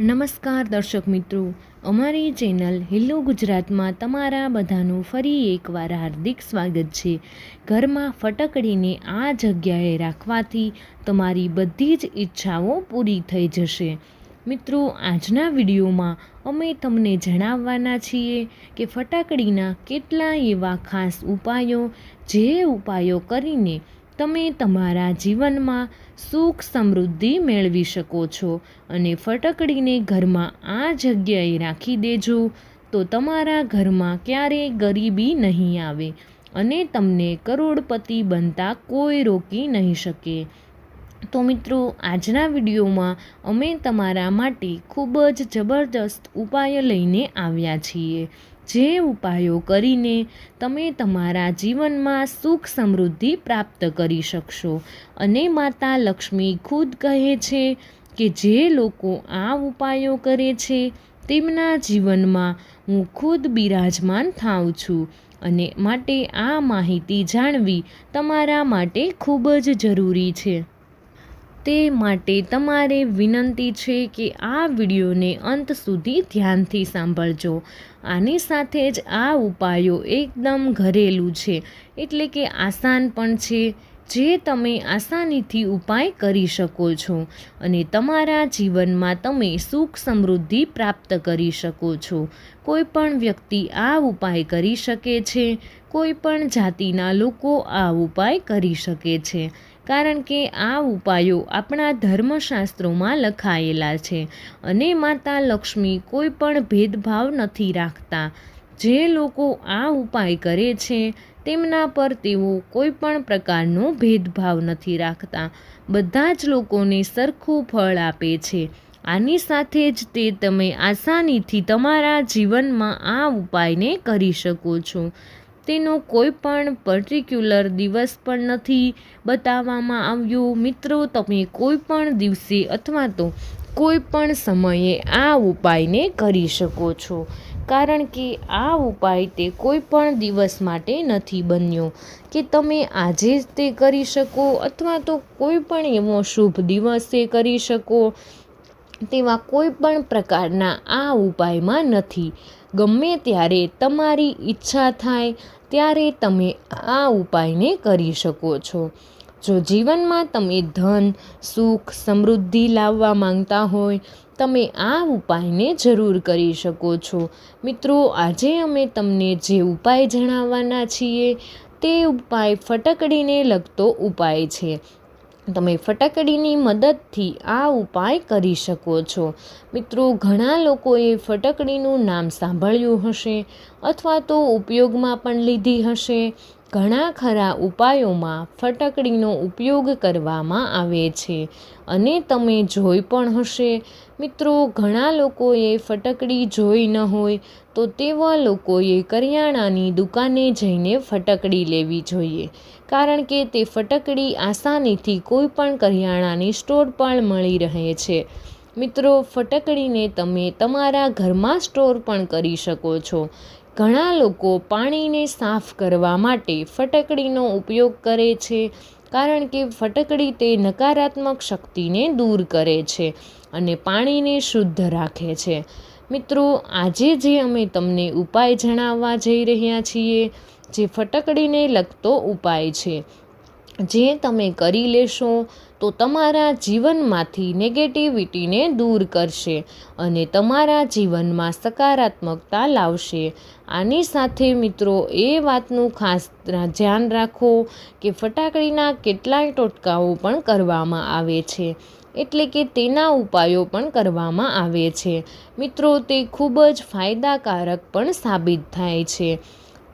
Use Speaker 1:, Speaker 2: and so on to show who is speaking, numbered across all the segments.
Speaker 1: નમસ્કાર દર્શક મિત્રો. અમારી ચેનલ હિલ્લો ગુજરાતમાં તમારા બધાનું ફરી એકવાર હાર્દિક સ્વાગત છે. ઘરમાં ફટકડીને આ જગ્યાએ રાખવાથી તમારી બધી જ ઈચ્છાઓ પૂરી થઈ જશે. મિત્રો, આજના વિડીયોમાં અમે તમને જણાવવાના છીએ કે ફટાકડીના કેટલા એવા ખાસ ઉપાયો, જે ઉપાયો કરીને તમે તમારા જીવનમાં સુખ સમૃદ્ધિ મેળવી શકો છો અને ફટકડીને ઘરમાં આ જગ્યાએ રાખી દેજો, તો તમારા ઘરમાં ક્યારેય ગરીબી નહીં આવે અને તમને કરોડપતિ બનતા કોઈ રોકી નહીં શકે. તો મિત્રો, આજના વિડીયોમાં અમે તમારા માટે ખૂબ જ જબરદસ્ત ઉપાય લઈને આવ્યા છીએ. જે ઉપાયો કરીને તમે તમારા જીવનમાં સુખ સમૃદ્ધિ પ્રાપ્ત કરી શકશો. અને માતા લક્ષ્મી ખુદ કહે છે કે જે લોકો આ ઉપાયો કરે છે, તેમના જીવનમાં હું ખુદ બિરાજમાન થાઉં છું અને માટે આ માહિતી જાણવી તમારા માટે ખૂબ જ જરૂરી છે. તે માટે તમારે વિનંતી છે કે આ વિડીયોને અંત સુધી ધ્યાનથી સાંભળજો. આની સાથે જ આ ઉપાયો એકદમ ઘરેલું છે. એટલે કે આસાન પણ છે, જે તમે આસાનીથી ઉપાય કરી શકો છો અને તમારા જીવનમાં તમે સુખ સમૃદ્ધિ પ્રાપ્ત કરી શકો છો. કોઈ પણ વ્યક્તિ આ ઉપાય કરી શકે છે, કોઈ પણ જાતિના લોકો આ ઉપાય કરી શકે છે. કારણ કે આ ઉપાયો આપણા ધર્મશાસ્ત્રોમાં લખાયેલા છે અને માતા લક્ષ્મી કોઈ પણ ભેદભાવ નથી રાખતા. જે લોકો આ ઉપાય કરે છે, તેમના પર તેઓ કોઈ પણ પ્રકારનો ભેદભાવ નથી રાખતા. બધા જ લોકોને સરખું ફળ આપે છે. આની સાથે જ તે તમે આસાનીથી તમારા જીવનમાં આ ઉપાયને કરી શકો છો. તેનો કોઈ પણ પર્ટિક્યુલર દિવસ પણ નથી બતાવવામાં આવ્યો. મિત્રો, તમે કોઈ પણ દિવસે અથવા તો કોઈ પણ સમયે આ ઉપાયને કરી શકો છો. કારણ કે આ ઉપાય તે કોઈ પણ દિવસ માટે નથી બન્યો. કે તમે આજે જ તે કરી શકો અથવા તો કોઈ પણ એવો શુભ દિવસે કરી શકો તેવા કોઈ પણ પ્રકારના આ ઉપાયમાં નથી. ગમે ત્યારે તમારી ઈચ્છા થાય ત્યારે તમે આ ઉપાયને કરી શકો છો. જો જીવનમાં તમે ધન, સુખ, સમૃદ્ધિ લાવવા માંગતા હોય, તમે આ ઉપાયને જરૂર કરી શકો છો. મિત્રો, આજે અમે તમને જે ઉપાય જણાવવાના છીએ તે ઉપાય ફટકડીને લગતો ઉપાય છે. તમે ફટકડીની મદદથી આ ઉપાય કરી શકો છો. મિત્રો, ઘણા લોકોએ ફટકડીનું નામ સાંભળ્યું હશે અથવા તો ઉપયોગમાં પણ લીધી હશે. ઘણા ખરા ઉપાયોમાં ફટકડીનો ઉપયોગ કરવામાં આવે છે અને તમે જોઈ પણ હશે. મિત્રો, ઘણા લોકોએ ફટકડી જોઈ ન હોય તો તેવા લોકોએ કરિયાણાની દુકાને જઈને ફટકડી લેવી જોઈએ. કારણ કે તે ફટકડી આસાનીથી કોઈ પણ કરિયાણાની સ્ટોર પણ મળી રહે છે. મિત્રો, ફટકડીને તમે તમારા ઘરમાં સ્ટોર પણ કરી શકો છો. ઘણા લોકો પાણીને સાફ કરવા માટે ફટકડીનો ઉપયોગ કરે છે, કારણ કે ફટકડી તે નકારાત્મક શક્તિને દૂર કરે છે અને પાણીને શુદ્ધ રાખે છે. મિત્રો, આજે જે અમે તમને ઉપાય જણાવવા જઈ રહ્યા છીએ જે ફટકડીને લગતો ઉપાય છે. જે તમે કરી લેશો, તો તમારા જીવનમાંથી નેગેટિવિટીને દૂર કરશે અને તમારા જીવનમાં સકારાત્મકતા લાવશે. આની સાથે મિત્રો, એ વાતનું ખાસ ધ્યાન રાખો કે ફટાકડીના કેટલાય ટોટકાઓ પણ કરવામાં આવે છે. એટલે કે તેના ઉપાયો પણ કરવામાં આવે છે. મિત્રો, તે ખૂબ જ ફાયદાકારક પણ સાબિત થાય છે.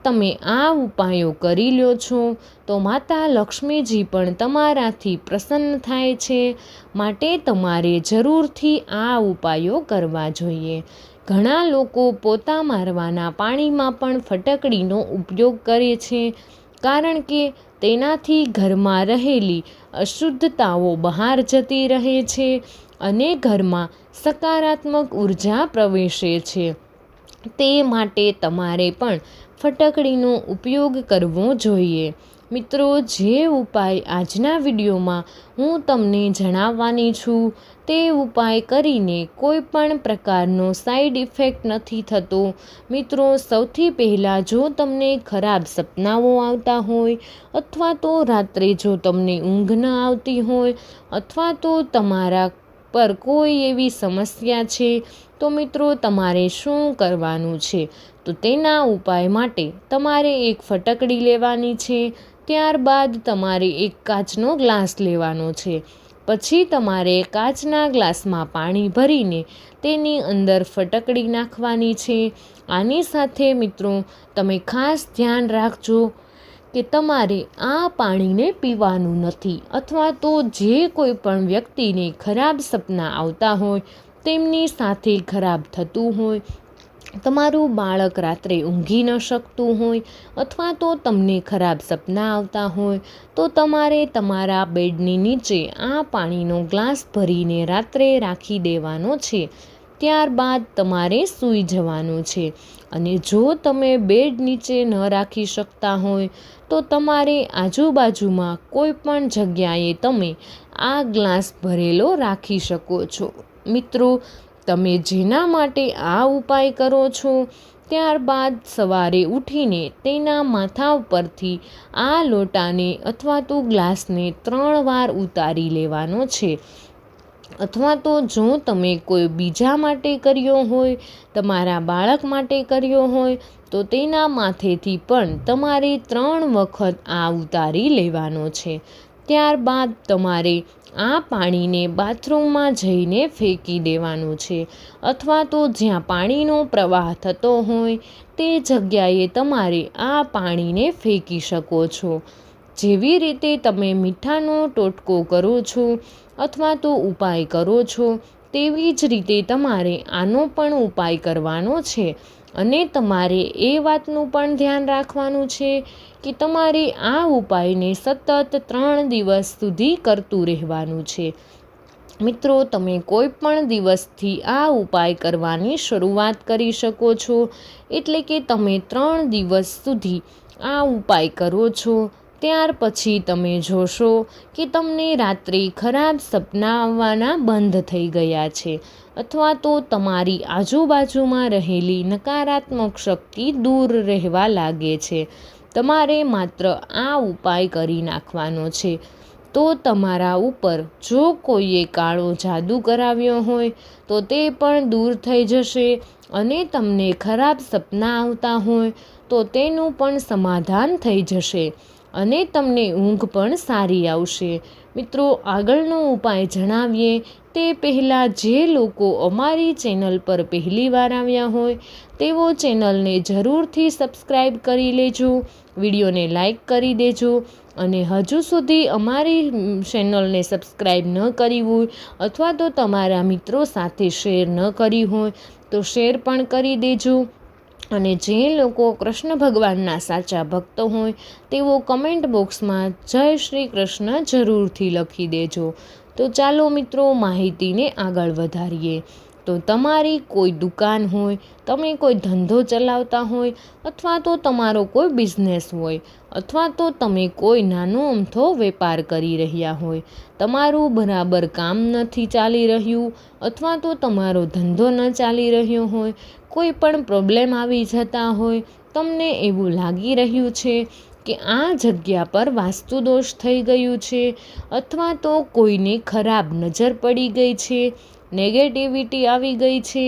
Speaker 1: તમે આ ઉપાયો કરી લ્યો છો, તો માતા લક્ષ્મીજી પણ તમારાથી પ્રસન્ન થાય છે. માટે તમારે જરૂરથી આ ઉપાયો કરવા જોઈએ. ઘણા લોકો પોતા મારવાના પાણીમાં પણ ફટકડીનો ઉપયોગ કરે છે, કારણ કે તેનાથી ઘરમાં રહેલી અશુદ્ધતાઓ બહાર જતી રહે છે અને ઘરમાં સકારાત્મક ઊર્જા પ્રવેશે છે. તે માટે તમારે પણ ફટકડીનો ઉપયોગ કરવો જોઈએ. મિત્રો, જે ઉપાય આજના વિડીયોમાં હું તમને જણાવવાની છું, તે ઉપાય કરીને કોઈ પણ પ્રકારનો સાઈડ ઇફેક્ટ નથી થતો. મિત્રો, સૌથી પહેલાં જો તમને ખરાબ સપનાઓ આવતા હોય, અથવા તો રાત્રે જો તમને ઊંઘ ન આવતી હોય, અથવા તો તમારા પર કોઈ એવી સમસ્યા છે તો મિત્રો, તમારે શું કરવાનું છે? તો તેના ઉપાય માટે તમારે એક ફટકડી લેવાની છે, ત્યારબાદ તમારે એક કાચનો ગ્લાસ લેવાનો છે. પછી તમારે કાચના ગ્લાસમાં પાણી ભરીને તેની અંદર ફટકડી નાખવાની છે. આની સાથે મિત્રો, તમે ખાસ ધ્યાન રાખજો કે તમારે આ પાણીને પીવાનું નથી અથવા તો જે કોઈ પણ વ્યક્તિને ખરાબ સપના આવતા હોય તેમની સાથે ખરાબ થતું હોય, તમારું બાળક રાત્રે ઊંઘી ન શકતું હોય અથવા તો તમને ખરાબ સપના આવતા હોય, તો તમારે તમારા બેડની નીચે આ પાણીનો ગ્લાસ ભરીને રાત્રે રાખી દેવાનો છે. ત્યારબાદ તમારે સૂઈ જવાનું છે અને જો તમે બેડ નીચે ન રાખી શકતા હોય, તો તમારે આજુબાજુમાં કોઈ પણ જગ્યાએ તમે આ ગ્લાસ ભરેલો રાખી શકો છો. મિત્રો, તમે જેના માટે આ ઉપાય કરો છો, ત્યારબાદ સવારે ઉઠીને તેના માથા ઉપરથી આ લોટાને અથવા તો ગ્લાસને ત્રણ વાર ઉતારી લેવાનો છે. અથવા તો જો તમે કોઈ બીજા માટે કર્યો હોય, તમારા બાળક માટે કર્યો હોય, તો તેના માથેથી પણ તમારે ત્રણ વખત આ ઉતારી લેવાનો છે. ત્યારબાદ તમારે આ પાણીને બાથરૂમમાં જઈને ફેંકી દેવાનું છે. અથવા તો જ્યાં પાણીનો પ્રવાહ થતો હોય, તે જગ્યાએ તમારે આ પાણીને ફેંકી શકો છો. જેવી રીતે તમે મીઠાનો ટોટકો કરો છો અથવા તો ઉપાય કરો છો, તેવી જ રીતે તમારે આનો પણ ઉપાય કરવાનો છે. અને તમારે એ વાતનું પણ ધ્યાન રાખવાનું છે કે તમારે આ ઉપાયને સતત ત્રણ દિવસ સુધી કરતું રહેવાનું છે. મિત્રો, તમે કોઈ પણ દિવસથી આ ઉપાય કરવાની શરૂઆત કરી શકો છો. એટલે કે તમે ત્રણ દિવસ સુધી આ ઉપાય કરો છો. ત્યાર પછી તમે જોશો કે તમને રાત્રે ખરાબ સપના આવવાના બંધ થઈ ગયા છે. અથવા તો તમારી આજુબાજુમાં રહેલી નકારાત્મક શક્તિ દૂર રહેવા લાગે છે. તમારે માત્ર આ ઉપાય કરી નાખવાનો છે. તો તમારા ઉપર જો કોઈએ કાળો જાદુ કરાવ્યો હોય, તો તે પણ દૂર થઈ જશે અને તમને ખરાબ સપના આવતા હોય, તો તેનું પણ સમાધાન થઈ જશે અને તમને ઊંઘ પણ સારી આવશે. મિત્રો, આગળનો ઉપાય જણાવીએ તે પહેલાં જે લોકો અમારી ચેનલ પર પહેલીવાર આવ્યા હોય, તેઓ ચેનલને જરૂરથી સબસ્ક્રાઈબ કરી લેજો, વિડીયોને લાઈક કરી દેજો અને હજુ સુધી અમારી ચેનલને સબસ્ક્રાઈબ ન કરી હોય અથવા તો તમારા મિત્રો સાથે શેર ન કરી હોય, તો શેર પણ કરી દેજો. અને જે લોકો કૃષ્ણ ભગવાનના સાચા ભક્તો હોય, તેઓ કમેન્ટ બોક્સમાં જય શ્રી કૃષ્ણ જરૂરથી લખી દેજો. તો ચાલો મિત્રો માહિતીને આગળ વધારીએ. તો તમારી કોઈ દુકાન હોય, તમે કોઈ ધંધો ચલાવતા હોય, અથવા તો તમારો કોઈ બિઝનેસ હોય, અથવા તો તમે કોઈ નાનો અમથો વેપાર કરી રહ્યા હોય, તમારું બરાબર કામ નથી ચાલી રહ્યું, અથવા તો તમારો ધંધો ન ચાલી રહ્યો હોય, કોઈ પણ પ્રોબ્લેમ આવી જતા હોય, તમને એવું લાગી રહ્યું છે કે આ જગ્યા પર વાસ્તુદોષ થઈ ગયું છે અથવા તો કોઈને ખરાબ નજર પડી ગઈ છે નેગેટિવિટી આવી ગઈ છે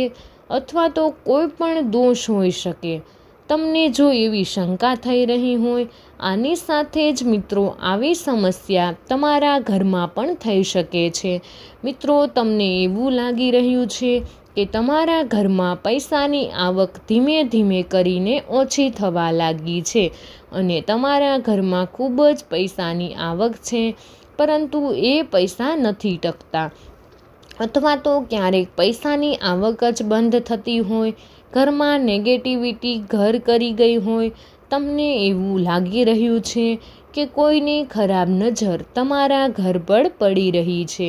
Speaker 1: અથવા તો કોઈ પણ દોષ હોઈ શકે. તમને જો એવી શંકા થઈ રહી હોય, આની સાથે જ મિત્રો આવી સમસ્યા તમારા ઘરમાં પણ થઈ શકે છે. મિત્રો, તમને એવું લાગી રહ્યું છે કે તમારા ઘરમાં પૈસાની આવક ધીમે ધીમે કરીને ઓછી થવા લાગી છે અને તમારા ઘરમાં ખૂબ જ પૈસાની આવક છે, પરંતુ એ પૈસા નથી ટકતા. અથવા તો ક્યારેક પૈસાની આવક જ બંધ થતી હોય, ઘરમાં નેગેટિવિટી ઘર કરી ગઈ હોય તમને એવું લાગી રહ્યું છે કે કોઈની ખરાબ નજર તમારા ઘર પર પડી રહી છે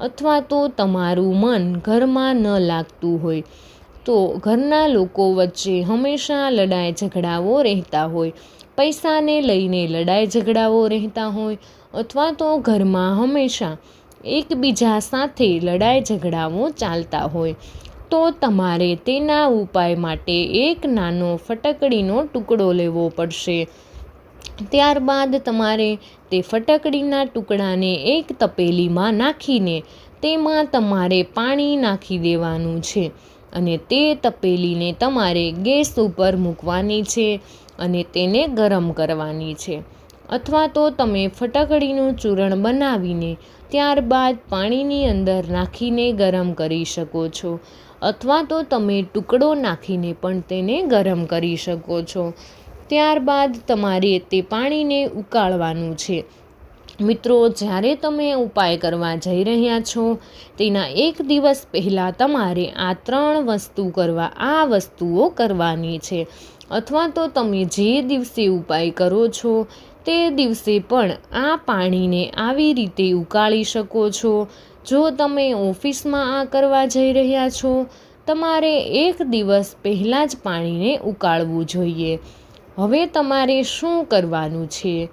Speaker 1: અથવા તો તમારું મન ઘરમાં ન લાગતું હોય, તો ઘરના લોકો વચ્ચે હંમેશા લડાઈ ઝઘડાઓ રહેતા હોય, પૈસાને લઈને લડાઈ ઝઘડાઓ રહેતા હોય, અથવા તો ઘરમાં હંમેશા એકબીજા સાથે લડાઈ ઝઘડાઓ ચાલતા હોય તો તમારે તેના ઉપાય માટે એક નાનો ફટકડીનો ટુકડો લેવો પડશે. ત્યારબાદ તમારે તે ફટકડીના ટુકડાને એક તપેલીમાં નાખીને તેમાં તમારે પાણી નાખી દેવાનું છે અને તે તપેલીને તમારે ગેસ ઉપર મૂકવાની છે અને તેને ગરમ કરવાની છે. અથવા તો તમે ફટકડીનું ચૂરણ બનાવીને ત્યારબાદ પાણીની અંદર નાખીને ગરમ કરી શકો છો. અથવા તો તમે ટુકડો નાખીને પણ તેને ગરમ કરી શકો છો. ત્યારબાદ તમારે તે પાણીને ઉકાળવાનું છે. મિત્રો, જ્યારે તમે ઉપાય કરવા જઈ રહ્યા છો, તેના એક દિવસ પહેલાં તમારે આ ત્રણ વસ્તુ કરવા, આ વસ્તુઓ કરવાની છે. અથવા તો તમે જે દિવસે ઉપાય કરો છો તે દિવસે પણ આ પાણીને આવી રીતે ઉકાળી શકો છો. જો તમે ઓફિસમાં આ કરવા જઈ રહ્યા છો, તમારે એક દિવસ પહેલાં જ પાણીને ઉકાળવું જોઈએ. હવે તમારે શું કરવાનું છે?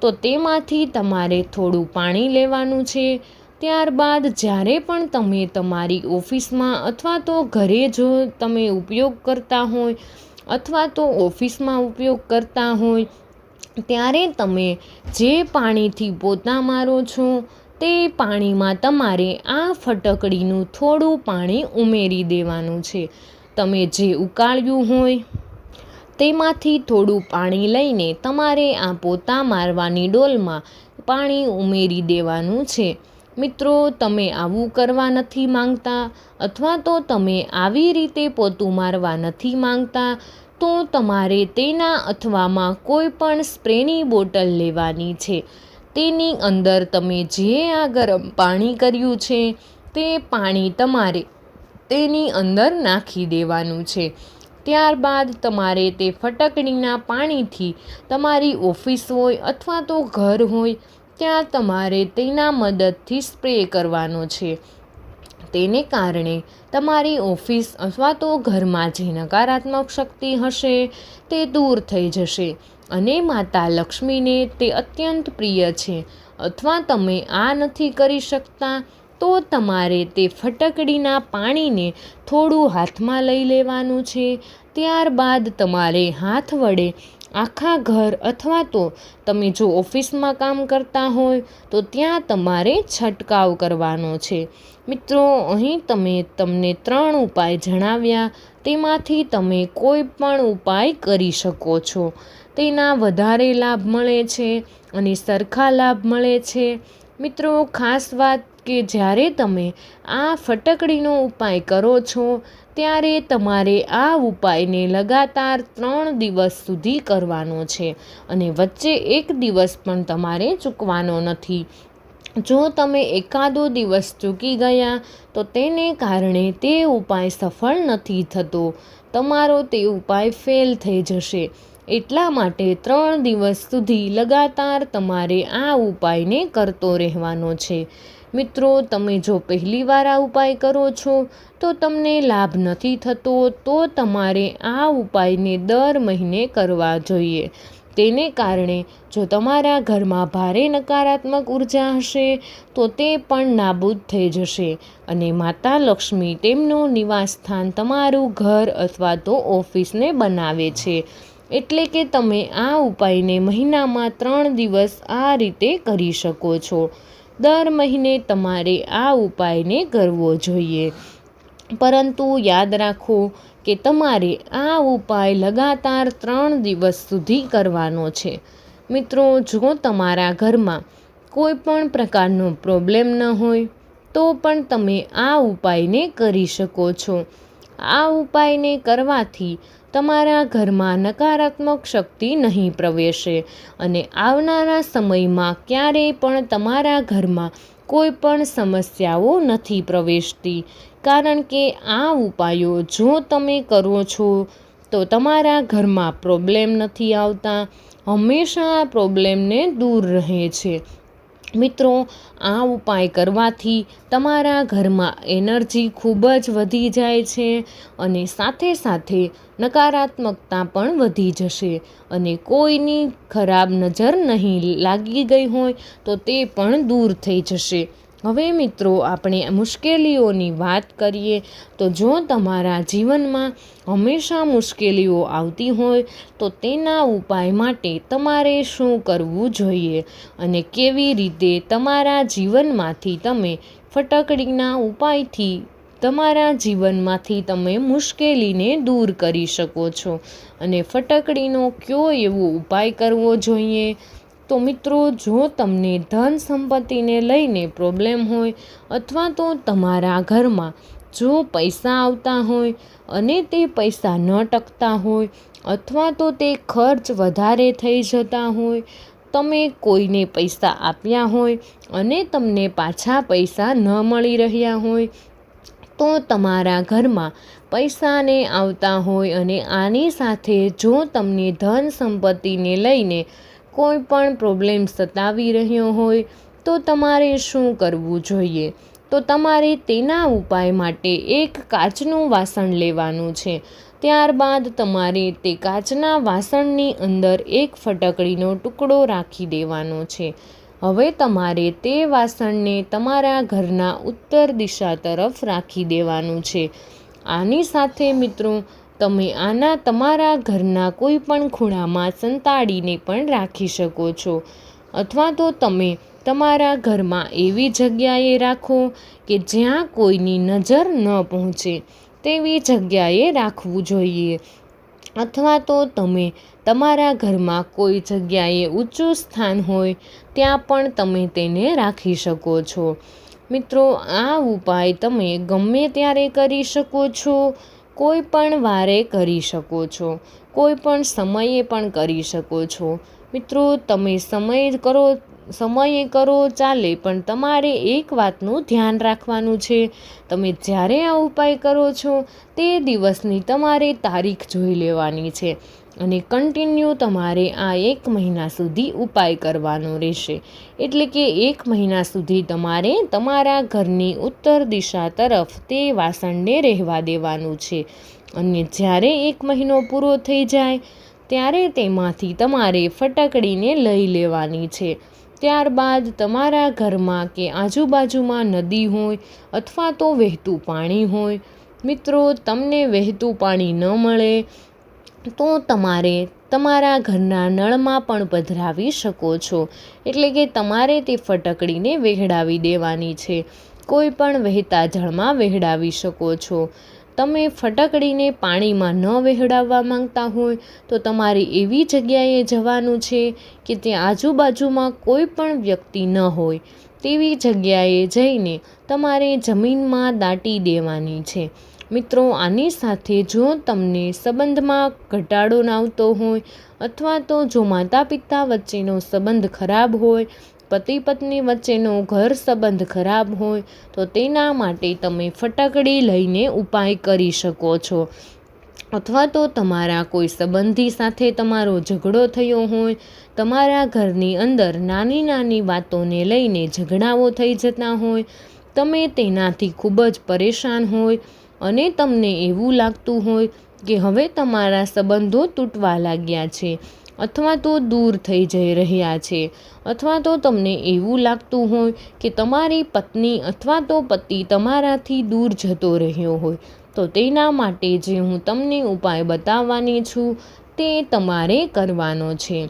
Speaker 1: તો તેમાંથી તમારે થોડું પાણી લેવાનું છે. ત્યારબાદ જ્યારે પણ તમે તમારી ઓફિસમાં અથવા તો ઘરે જો તમે ઉપયોગ કરતા હોય અથવા તો ઓફિસમાં ઉપયોગ કરતા હોય ત્યારે તમે જે પાણીથી પોતા મારો છો, તે પાણીમાં તમારે આ ફટકડીનું થોડું પાણી ઉમેરી દેવાનું છે. તમે જે ઉકાળ્યું હોય, તેમાંથી થોડું પાણી લઈને તમારે આ પોતા મારવાની ડોલમાં પાણી ઉમેરી દેવાનું છે. મિત્રો, તમે આવું કરવા નથી માંગતા અથવા તો તમે આવી રીતે પોતું મારવા નથી માંગતા તો તમારે તેના અથવામાં કોઈ પણ સ્પ્રેની બોટલ લેવાની છે. તેની અંદર તમે જે આ ગરમ પાણી કર્યું છે, તે પાણી તમારે તેની અંદર નાખી દેવાનું છે. ત્યારબાદ તમારે તે ફટકડીના પાણીથી તમારી ઓફિસ હોય અથવા તો ઘર હોય, ત્યાં તમારે તેના મદદથી સ્પ્રે કરવાનો છે. તેને કારણે તમારી ઓફિસ અથવા તો ઘરમાં જે નકારાત્મક શક્તિ હશે તે દૂર થઈ જશે. અને માતા લક્ષ્મીને તે અત્યંત પ્રિય છે. અથવા તમે આ નથી કરી શકતા, તો તમારે તે ફટકડીના પાણીને થોડું હાથમાં લઈ લેવાનું છે. ત્યારબાદ તમારે હાથ વડે આખા ઘર અથવા તો તમે જો ઓફિસમાં કામ કરતા હોય, તો ત્યાં તમારે છંટકાવ કરવાનો છે. મિત્રો, અહીં તમે તમને ત્રણ ઉપાય જણાવ્યા, તેમાંથી તમે કોઈ પણ ઉપાય કરી શકો છો. તેના વધારે લાભ મળે છે અને સરખા લાભ મળે છે. મિત્રો, ખાસ વાત કે જ્યારે તમે આ ફટકડીનો ઉપાય કરો છો, ત્યારે તમારે આ ઉપાયને લગાતાર ત્રણ દિવસ સુધી કરવાનો છે અને વચ્ચે એક દિવસ પણ તમારે ચૂકવાનો નથી. જો તમે એકાદો દિવસ ચૂકી ગયા, તો તેને કારણે તે ઉપાય સફળ નથી થતો. તમારો તે ઉપાય ફેલ થઈ જશે. એટલા માટે ત્રણ દિવસ સુધી લગાતાર તમારે આ ઉપાયને કરતો રહેવાનો છે. મિત્રો, તમે જો પહેલીવાર આ ઉપાય કરો છો, તો તમને લાભ નથી થતો, તો તમારે આ ઉપાયને દર મહિને કરવા જોઈએ. તેને કારણે જો તમારા ઘરમાં ભારે નકારાત્મક ઊર્જા હશે, તો તે પણ નાબૂદ થઈ જશે અને માતા લક્ષ્મી તેમનું નિવાસસ્થાન તમારું ઘર અથવા તો ઓફિસને બનાવે છે. એટલે કે તમે આ ઉપાયને મહિનામાં ત્રણ દિવસ આ રીતે કરી શકો છો. દર મહિને તમારે આ ઉપાયને કરવો જોઈએ. પરંતુ યાદ રાખો કે તમારે આ ઉપાય લગાતાર ત્રણ દિવસ સુધી કરવાનો છે. મિત્રો, જો તમારા ઘરમાં કોઈ પણ પ્રકારનો પ્રોબ્લેમ ન હોય, તો પણ તમે આ ઉપાયને કરી શકો છો. આ ઉપાયને કરવાથી તમારા ઘરમાં નકારાત્મક શક્તિ નહીં પ્રવેશે અને આવનારા સમયમાં ક્યારેય પણ તમારા ઘરમાં કોઈ પણ સમસ્યાઓ નથી પ્રવેશતી. કારણ કે આ ઉપાયો જો તમે કરો છો, તો તમારા ઘરમાં પ્રોબ્લેમ નથી આવતા. હંમેશા આ પ્રોબ્લેમને દૂર રહે છે. મિત્રો, આ ઉપાય કરવાથી તમારા ઘરમાં એનર્જી ખૂબ જ વધી જાય છે અને સાથે સાથે નકારાત્મકતા પણ વધી જશે અને કોઈની ખરાબ નજર નહીં લાગી ગઈ હોય તો તે પણ દૂર થઈ જશે. હવે મિત્રો, આપણે મુશ્કેલીઓની વાત કરીએ તો જો તમારા જીવનમાં હંમેશા મુશ્કેલીઓ આવતી હોય, તો તેના ઉપાય માટે તમારે શું કરવું જોઈએ અને કેવી રીતે તમારા જીવનમાંથી તમે ફટકડીના ઉપાયથી તમારા જીવનમાંથી તમે મુશ્કેલીને દૂર કરી શકો છો? અને ફટકડીનો કયો એવો ઉપાય કરવો જોઈએ? તો મિત્રો, જો તમને ધન સંપત્તિને લઈને પ્રોબ્લેમ હોય અથવા તો તમારા ઘરમાં જો પૈસા આવતા હોય અને તે પૈસા ન ટકતા હોય અથવા તો તે ખર્ચ વધારે થઈ જતા હોય, તમે કોઈને પૈસા આપ્યા હોય અને તમને પાછા પૈસા ન મળી રહ્યા હોય, તો તમારા ઘરમાં પૈસાને આવતા હોય અને આની સાથે જો તમને ધન સંપત્તિને લઈને કોઈ પણ પ્રોબ્લેમ સતાવી રહ્યો હોય, તો તમારે શું કરવું જોઈએ? તો તમારે તેના ઉપાય માટે એક કાચનું વાસણ લેવાનું છે. ત્યારબાદ તમારે તે કાચના વાસણની અંદર એક ફટકડીનો ટુકડો રાખી દેવાનો છે. હવે તમારે તે વાસણને તમારા ઘરના ઉત્તર દિશા તરફ રાખી દેવાનું છે. આની સાથે મિત્રો તમે આના તમારા ઘરના કોઈ પણ ખૂણામાં સંતાડીને પણ રાખી શકો છો. અથવા તો તમે તમારા ઘરમાં એવી જગ્યાએ રાખો કે જ્યાં કોઈની નજર ન પહોંચે, તેવી જગ્યાએ રાખવું જોઈએ. અથવા તો તમે તમારા ઘરમાં કોઈ જગ્યાએ ઊંચું સ્થાન હોય, ત્યાં પણ તમે તેને રાખી શકો છો. મિત્રો, આ ઉપાય તમે ગમે ત્યારે કરી શકો છો. કોઈ પણ વારે કરી શકો છો. કોઈ પણ સમયે પણ કરી શકો છો. મિત્રો, તમે સમય કરો, સમયે કરો ચાલે, પણ તમારે એક વાતનું ધ્યાન રાખવાનું છે. તમે જ્યારે આ ઉપાય કરો છો, તે દિવસની તમારે તારીખ જોઈ લેવાની છે. અને કન્ટિન્યુ તમારે આ એક મહિના સુધી ઉપાય કરવાનો રહેશે. એટલે કે એક મહિના સુધી તમારે તમારા ઘરની ઉત્તર દિશા તરફ તે વાસણને રહેવા દેવાનું છે. અને જ્યારે એક મહિનો પૂરો થઈ જાય, ત્યારે તેમાંથી તમારે ફટકડીને લઈ લેવાની છે. ત્યારબાદ તમારા ઘરમાં કે આજુબાજુમાં નદી હોય અથવા તો વહેતું પાણી હોય, મિત્રો, તમને વહેતું પાણી ન મળે તો તમારે તમારા ઘરના નળમાં પણ પધરાવી શકો છો. એટલે કે તમારે તે ફટકડીને વહેડાવી દેવાની છે. કોઈ પણ વહેતા જળમાં વહેડાવી શકો છો. તમે ફટકડીને પાણીમાં ન વહેડાવવા માંગતા હોય તો તમારે એવી જગ્યાએ જવાનું છે કે ત્યાં આજુબાજુમાં કોઈ પણ વ્યક્તિ ન હોય. તેવી જગ્યાએ જઈને તમારે જમીનમાં દાટી દેવાની છે. મિત્રો, આની સાથે જો તમને સંબંધમાં ઘટાડો આવતો હોય અથવા તો જો માતા પિતા વચ્ચેનો સંબંધ ખરાબ હોય પતિ પત્ની વચ્ચેનો ઘર સંબંધ ખરાબ હોય, તો તેના માટે તમે ફટાકડી લઈને ઉપાય કરી શકો છો. અથવા તો તમારા કોઈ સંબંધી સાથે તમારો ઝઘડો થયો હોય, તમારા ઘરની અંદર નાની નાની વાતોને લઈને ઝઘડાઓ થઈ જતા હોય, તમે તેનાથી ખૂબ જ પરેશાન હોય અને તમને એવું લાગતું હોય કે હવે તમારા સંબંધો તૂટવા લાગ્યા છે અથવા તો દૂર થઈ જઈ રહ્યા છે અથવા તો તમને એવું લાગતું હોય કે તમારી પત્ની અથવા તો પતિ તમારાથી દૂર જતો રહ્યો હોય. તો તેના માટે જે હું તમને ઉપાય બતાવવાની છું તે તમારે કરવાનો છે.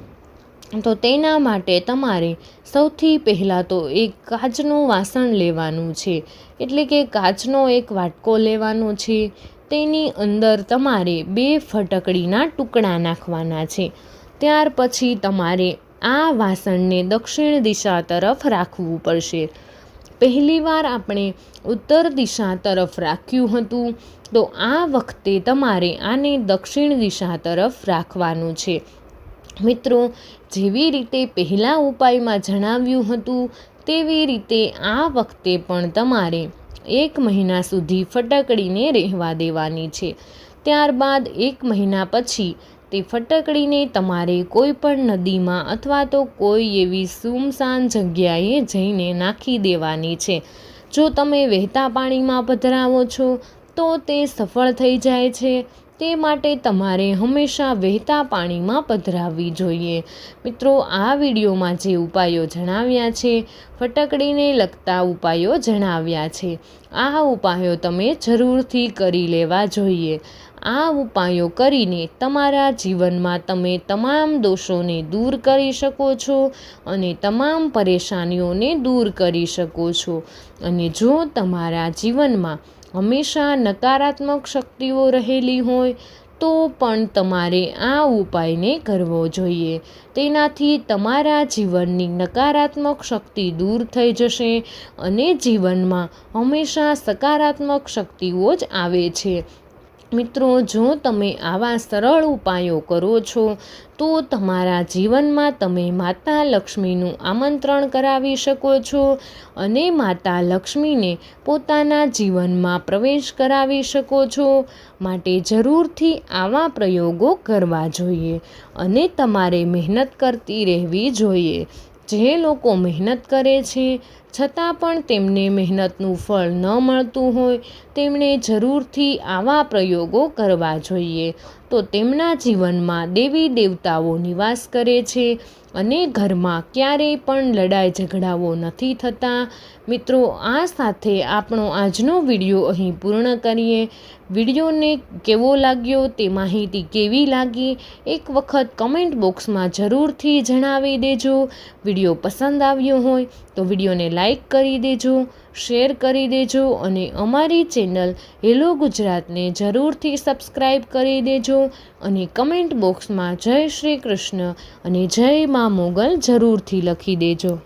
Speaker 1: તો તેના માટે તમારે સૌથી પહેલાં તો એક કાચનું વાસણ લેવાનું છે. એટલે કે કાચનો એક વાટકો લેવાનો છે. તેની અંદર તમારે બે ફટકડીના ટુકડા નાખવાના છે. ત્યાર પછી તમારે આ વાસણને દક્ષિણ દિશા તરફ રાખવું પડશે. પહેલીવાર આપણે ઉત્તર દિશા તરફ રાખ્યું હતું, તો આ વખતે તમારે આને દક્ષિણ દિશા તરફ રાખવાનું છે. મિત્રો, જેવી રીતે પહેલાં ઉપાયમાં જણાવ્યું હતું, તેવી રીતે આ વખતે પણ તમારે એક મહિના સુધી ફટકડીને રહેવા દેવાની છે. ત્યારબાદ એક મહિના પછી તે ફટકડીને તમારે કોઈ પણ નદીમાં અથવા તો કોઈ એવી સુમસાન જગ્યાએ જઈને નાખી દેવાની છે. જો તમે વહેતા પાણીમાં પધરાવો છો, તો તે સફળ થઈ જાય છે. તે માટે તમારે હંમેશા વહેતા પાણીમાં પધરાવવી જોઈએ. મિત્રો, આ વિડીયોમાં જે ઉપાયો જણાવ્યા છે, ફટકડીને લગતા ઉપાયો જણાવ્યા છે. આ ઉપાયો તમે જરૂરથી કરી લેવા જોઈએ. આ ઉપાયો કરીને તમારા જીવનમાં તમે તમામ દોષોને દૂર કરી શકો છો અને તમામ પરેશાનીઓને દૂર કરી શકો છો. અને જો તમારા જીવનમાં હંમેશા નકારાત્મક શક્તિઓ રહેલી હોય તો પણ તમારે આ ઉપાયને કરવો જોઈએ. તેનાથી તમારા જીવનની નકારાત્મક શક્તિ દૂર થઈ જશે અને જીવનમાં હંમેશા સકારાત્મક શક્તિઓ જ આવે છે. મિત્રો, જો તમે આવા સરળ ઉપાયો કરો છો, તો તમારા જીવનમાં તમે માતા લક્ષ્મીનું આમંત્રણ કરાવી શકો છો અને માતા લક્ષ્મીને પોતાના જીવનમાં પ્રવેશ કરાવી શકો છો. માટે જરૂરથી આવા પ્રયોગો કરવા જોઈએ અને તમારે મહેનત કરતી રહેવી જોઈએ. જે લોકો મહેનત કરે છે છતાં પણ તેમને મહેનતનું ફળ ન મળતું હોય, તેમણે જરૂરથી આવા પ્રયોગો કરવા જોઈએ. તો તેમના જીવનમાં દેવી દેવતાઓ નિવાસ કરે છે અને ઘરમાં ક્યારેય પણ લડાઈ ઝઘડાઓ નથી થતા. મિત્રો, આ સાથે આપણો આજનો વીડિયો અહીં પૂર્ણ કરીએ. વિડીયોને કેવો લાગ્યો તે માહિતી કેવી લાગી, એક વખત કમેન્ટ બોક્સમાં જરૂરથી જણાવી દેજો. વીડિયો પસંદ આવ્યો હોય તો વિડીયોને લાઈક કરી દેજો શેર કરી દેજો અને અમારી ચેનલ હેલો ગુજરાતને જરૂરથી સબસ્ક્રાઈબ કરી દેજો અને કમેન્ટ બોક્સમાં જય શ્રી કૃષ્ણ અને જય મા મોગલ જરૂરથી લખી દેજો.